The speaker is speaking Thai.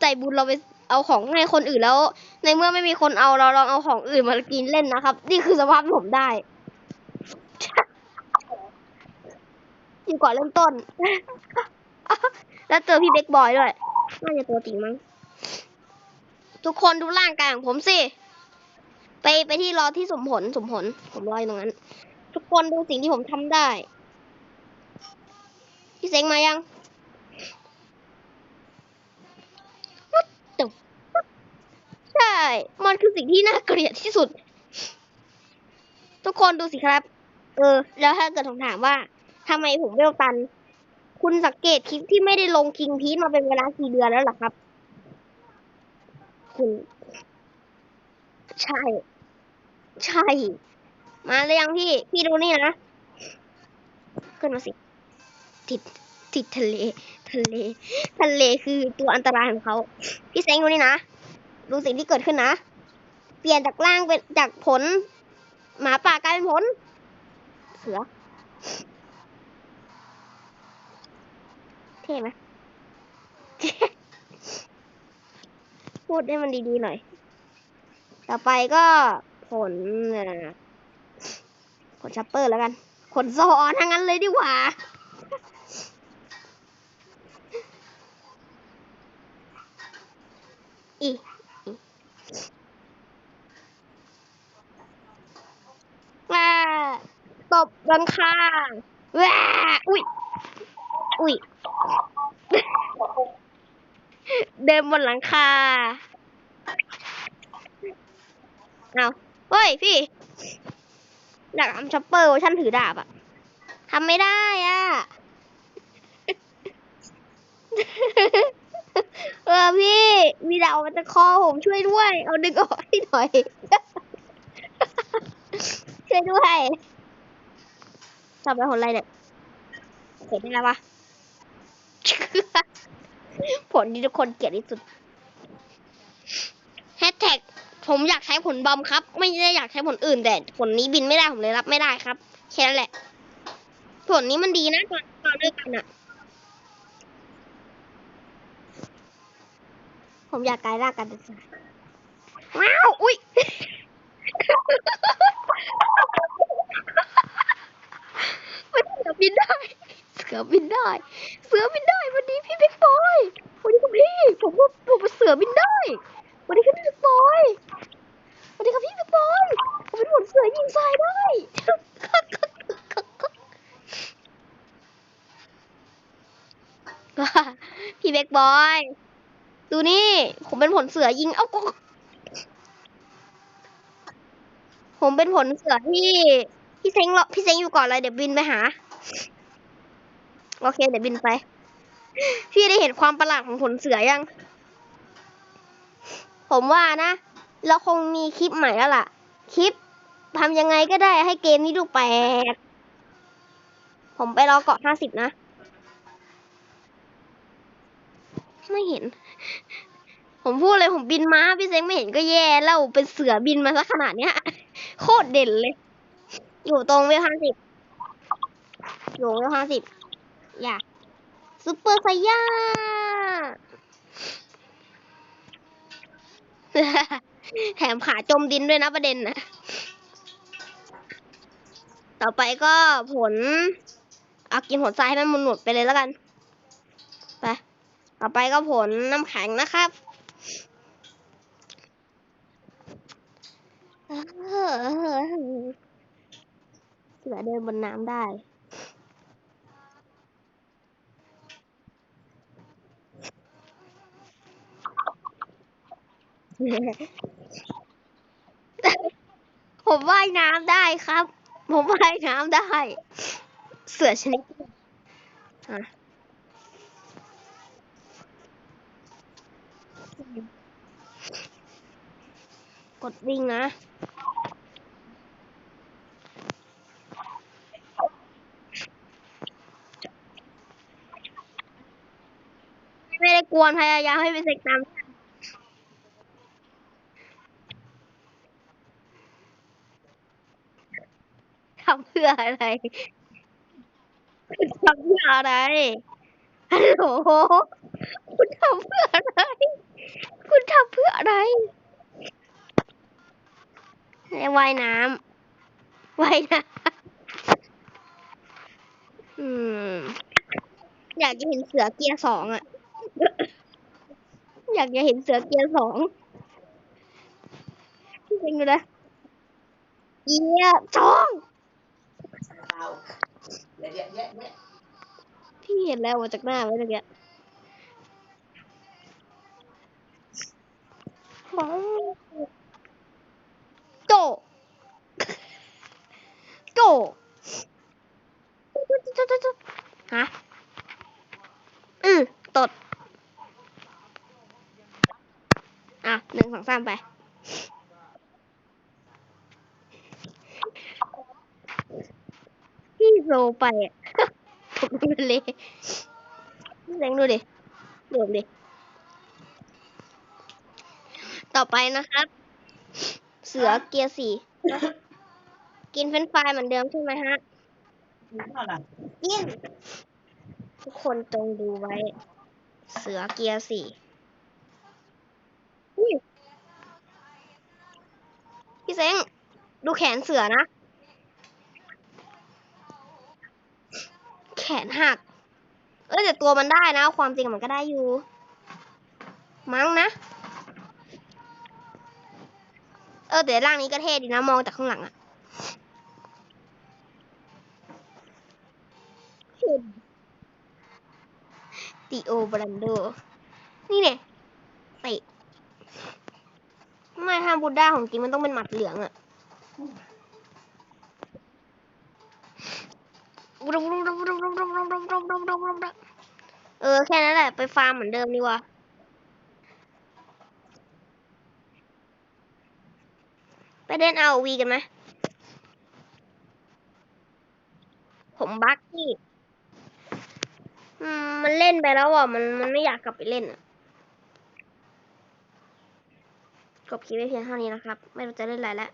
ใจบุญเราไปเอาของให้คนอื่นแล้ว ในเมื่อไม่มีคนเอาเราลองเอาของอื่นมากินเล่นนะครับ นี่คือสภาพที่ผมได้ยู่ก่อนเริ่มต้น แล้วเจอพี่เบคบอยด้วยน่าจะตัวจริงมั้งทุกคนดูร่างกายของผมสิ ไปไปที่รอที่สมผลสมผล ผมรออยู่ตรงนั้น ทุกคนดูสิ่งที่ผมทำได้ พี่เซ็งมายัง What the fuck? ใช่ มันคือสิ่งที่น่าเกลียดที่สุด ทุกคนดูสิครับ เออ แล้วถ้าเกิดผมถามว่าทำไมผมเวลตัน คุณสังเกตคลิปที่ไม่ได้ลงคิงพีทมาเป็นเวลากี่เดือนแล้วหรอครับ คุณ ใช่ ใช่ มาเลยยังพี่ พี่ดูนี่นะ ขึ้นมาสิ ติด ติดทะเล ทะเล ทะเลคือตัวอันตรายของเขา พี่เซ้งดูนี่นะ ดูสิ่งที่เกิดขึ้นนะ เปลี่ยนจากร่างเป็นจากผล หมาป่ากลายเป็นผล เสือ เท่ไหมพูดให้มันดีๆหน่อย ต่อไปก็ผลผลชัปเปอร์แล้วกันผลซออนทั้งนั้นเลยดีกว่าอีอีว้า ตบหลังคาว้าอุ้ยอุ้ยเดินบนหลังคาเอาเฮ้ยพี่อยากทำช็อปเปอร์เวอร์ชันถือดาบอะทำไม่ได้อะเออพี่ มีดาบออกมาจากคอผมช่วยด้วย เอาดึงออกให้หน่อย ช่วยด้วย ทำไปผลอะไรเนี่ยเห็นอะไรวะผลที่ทุกคนเกลียดที่สุดแฮชแท็กผมอยากใช้ผลบอมครับ ไม่ได้อยากใช้ผลอื่นแต่ผลนี้บินไม่ได้ผมเลยรับไม่ได้ครับแค่นั้นแหละ ผลนี้มันดีนะตอนตอนเลิกกันอะผมอยากกลายร่างกันนสายว้าว อุ้ย มันเสือบินได้ เสือบินได้ เสือบินได้วันนี้พี่บิ๊กบอยวันนี้คุณพี่ผมว่าผมเป็นเสือบินได้ วันนี้ครับพี่บิ๊กบอยวันนี้ครับพี่บิ๊กบอยผมเป็นผลเสือยิงทรายได้พี่เบกบอย ดูนี่ ผมเป็นผลเสือยิง เอ้าก็ผมเป็นผลเสือที่ พี่เซ้งรอพี่เซ้งอยู่ก่อนเลยเดี๋ยวบินไปหา โอเค เดี๋ยวบินไป พี่ได้เห็นความประหลาดของผลเสือยัง ผมว่านะ เราคงมีคลิปใหม่แล้วล่ะ คลิปทำยังไงก็ได้ให้เกมนี้ดูแปลก ผมไปรอเกาะห้าสิบนะ ไม่เห็น ผมพูดเลยผมบินมาพี่เซ็งไม่เห็นก็แย่แล้วเป็นเสือบินมาซะขนาดเนี้ย โคตรเด่นเลย อยู่ตรงเวลห้าสิบอยู่เวลห้าสิบอย่าซุปเปอร์ไซย่าแถมขาจมดินด้วยนะประเด็นนะ ต่อไปก็ผลเอากินผลทรายให้มันหมดๆไปเลยแล้วกัน ไป ต่อไปก็ผลน้ำแข็งนะครับเสือเดินบนน้ำได้ ผมว่ายน้ำได้ครับ ผมว่ายน้ำได้ เสือชนิดอะกดวิ่งนะ วนพยายามให้ไปเสกน้ำทำเพื่ออะไรคุณทำเพื่ออะไรฮัลโหลคุณทำเพื่ออะไร คุณทำเพื่ออะไรไว่ายน้ำว่ายน้ำอืม อยากจะเห็นเสือเกียร์สองอะ อยากจะเห็นเสือเกียร์สองจริงๆเลยเกียร์สองเอาเดี๋ยวเดี๋ยวเดี๋ยวเดี๋ยวพี่เห็นแล้วมาจากหน้าไว้ตะเกียบโจโจฮะ อือตด อะหนึ่งสองสามไป พี่โซไปอะตกลงทะเลแสงดูดิโดดดิ ต่อไปนะครับ เสือเกียร์สี่ กินเฟรนช์ฟรายเหมือนเดิมใช่ไหมฮะกินเท่าไหร่กิน ทุกคนจงดูไว้ เสือเกียร์สี่ พี่เซ้งดูแขนเสือนะ แขนหัก เออแต่ตัวมันได้นะ ความจริงมันก็ได้อยู่ มั้งนะ เออแต่ร่างนี้ก็เท่ดีนะ มองจากข้างหลังอะติโอบรันโด นี่เนี่ยเตะ ไม่ถ้าบูด้าของจริงมันต้องเป็นหมัดเหลืองอะเออ แค่นั้นแหละ ไปฟาร์มเหมือนเดิมดีกว่าไปเล่นเอาวีกันไหมผมบักที่อืมมันเล่นไปแล้วอะ มันมันไม่อยากกลับไปเล่นอะ จบคลิปไว้เพียงเท่านี้นะครับ ไม่รู้จะเล่นอะไรแล้ว